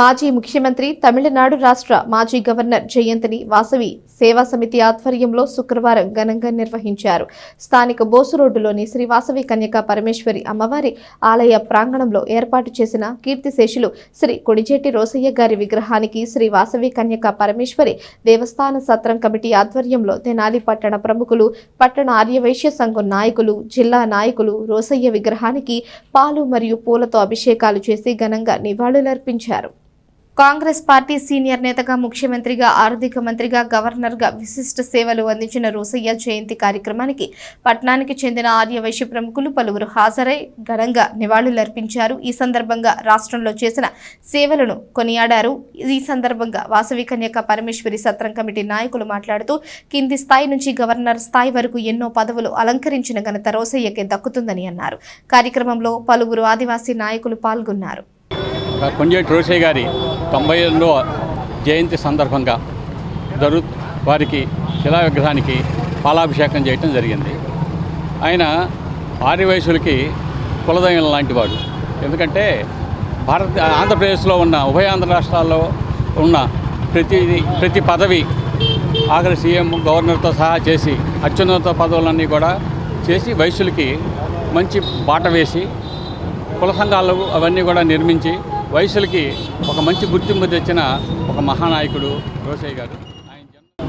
మాజీ ముఖ్యమంత్రి తమిళనాడు రాష్ట్ర మాజీ గవర్నర్ జయంతిని వాసవి సేవా సమితి ఆధ్వర్యంలో శుక్రవారం ఘనంగా నిర్వహించారు. స్థానిక బోసు రోడ్డులోని శ్రీ వాసవి కన్యకా పరమేశ్వరి అమ్మవారి ఆలయ ప్రాంగణంలో ఏర్పాటు చేసిన కీర్తిశేషులు శ్రీ కొడిజేటి రోసయ్య గారి విగ్రహానికి శ్రీ వాసవి కన్యకా పరమేశ్వరి దేవస్థాన సత్రం కమిటీ ఆధ్వర్యంలో తెనాలి పట్టణ ప్రముఖులు పట్టణ ఆర్యవైశ్య సంఘం నాయకులు జిల్లా నాయకులు రోసయ్య విగ్రహానికి పాలు మరియు పూలతో అభిషేకాలు చేసి ఘనంగా నివాళులర్పించారు. కాంగ్రెస్ పార్టీ సీనియర్ నేతగా ముఖ్యమంత్రిగా ఆర్థిక మంత్రిగా గవర్నర్గా విశిష్ట సేవలు అందించిన రోసయ్య జయంతి కార్యక్రమానికి పట్నానికి చెందిన ఆర్యవైశ్య ప్రముఖులు పలువురు హాజరై ఘనంగా నివాళులర్పించారు. ఈ సందర్భంగా రాష్ట్రంలో చేసిన సేవలను కొనియాడారు. ఈ సందర్భంగా వాసవి కన్యక పరమేశ్వరి సత్రం కమిటీ నాయకులు మాట్లాడుతూ కింది స్థాయి నుంచి గవర్నర్ స్థాయి వరకు ఎన్నో పదవులు అలంకరించిన ఘనత రోసయ్యకే దక్కుతుందని అన్నారు. కార్యక్రమంలో పలువురు ఆదివాసీ నాయకులు పాల్గొన్నారు. కొంజేటి రోషయ్య గారి తొంభై రెండవ జయంతి సందర్భంగా జరు వారికి శిలా విగ్రహానికి పాలాభిషేకం చేయటం జరిగింది. ఆయన ఆర్యవయసులకి కులదైవం లాంటివాడు ఎందుకంటే భారత ఆంధ్రప్రదేశ్లో ఉన్న ఉభయ ఆంధ్ర రాష్ట్రాల్లో ఉన్న ప్రతి ప్రతి పదవి ఆఖరి సీఎం గవర్నర్తో సహా చేసి అత్యున్నత పదవులన్నీ కూడా చేసి వయసులకి మంచి బాట వేసి కుల సంఘాలు అవన్నీ కూడా నిర్మించి వయసులకి ఒక మంచి గుర్తింపు తెచ్చిన ఒక మహానాయకుడు రోసయ్య గారు.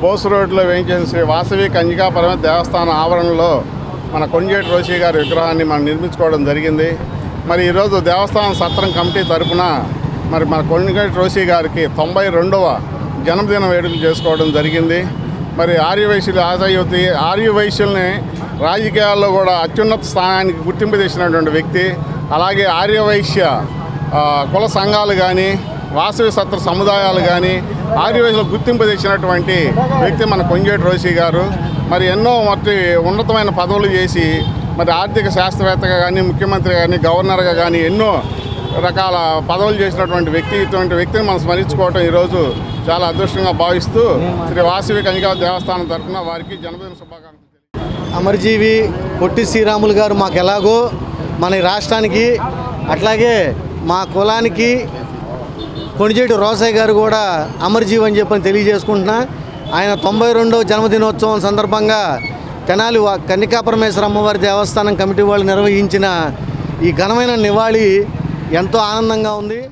బోస్ రోడ్లో వేయించిన శ్రీ వాసవి కన్యకాపరమ దేవస్థానం ఆవరణలో మన కొంజేటి రోషి గారి విగ్రహాన్ని మనం నిర్మించుకోవడం జరిగింది. మరి ఈరోజు దేవస్థానం సత్రం కమిటీ తరఫున మరి మన కొంజేటి రోషి గారికి తొంభై రెండవ జన్మదిన వేడుకలు చేసుకోవడం జరిగింది. మరి ఆర్యవైశ్యులు ఆదాయుతి ఆర్యవైశ్యుల్ని రాజకీయాల్లో కూడా అత్యున్నత స్థానానికి గుర్తింపు తెచ్చినటువంటి వ్యక్తి అలాగే ఆర్యవైశ్య కుల సంఘాలు కానీ వాసవి సత్ర సముదాయాలు కానీ ఆర్యవైశ్యులు గుర్తింపు తెచ్చినటువంటి వ్యక్తి మన కొంగేటి రోషి గారు. మరి ఎన్నో మరి ఉన్నతమైన పదవులు చేసి మరి ఆర్థిక శాస్త్రవేత్తగా కానీ ముఖ్యమంత్రి కానీ గవర్నర్గా కానీ ఎన్నో రకాల పదవులు చేసినటువంటి వ్యక్తి ఇటువంటి వ్యక్తిని మనం స్మరించుకోవటం ఈరోజు చాలా అదృష్టంగా భావిస్తూ శ్రీ వాసవి కనికా దేవస్థానం తరఫున వారికి జన్మదిన శుభాకాంక్షలు అమరజీవి పొట్టి శ్రీరాములు గారు మాకు ఎలాగో మన రాష్ట్రానికి అట్లాగే మా కులానికి కొణిజేటి రోసయ్య గారు కూడా అమరజీవి అని చెప్పని తెలియజేసుకుంటున్నా. ఆయన తొంభై రెండవ జన్మదినోత్సవం సందర్భంగా తెనాలి వా- కన్నికాపరమేశ్వర అమ్మవారి దేవస్థానం కమిటీ వాళ్ళు నిర్వహించిన ఈ ఘనమైన నివాళి ఎంతో ఆనందంగా ఉంది.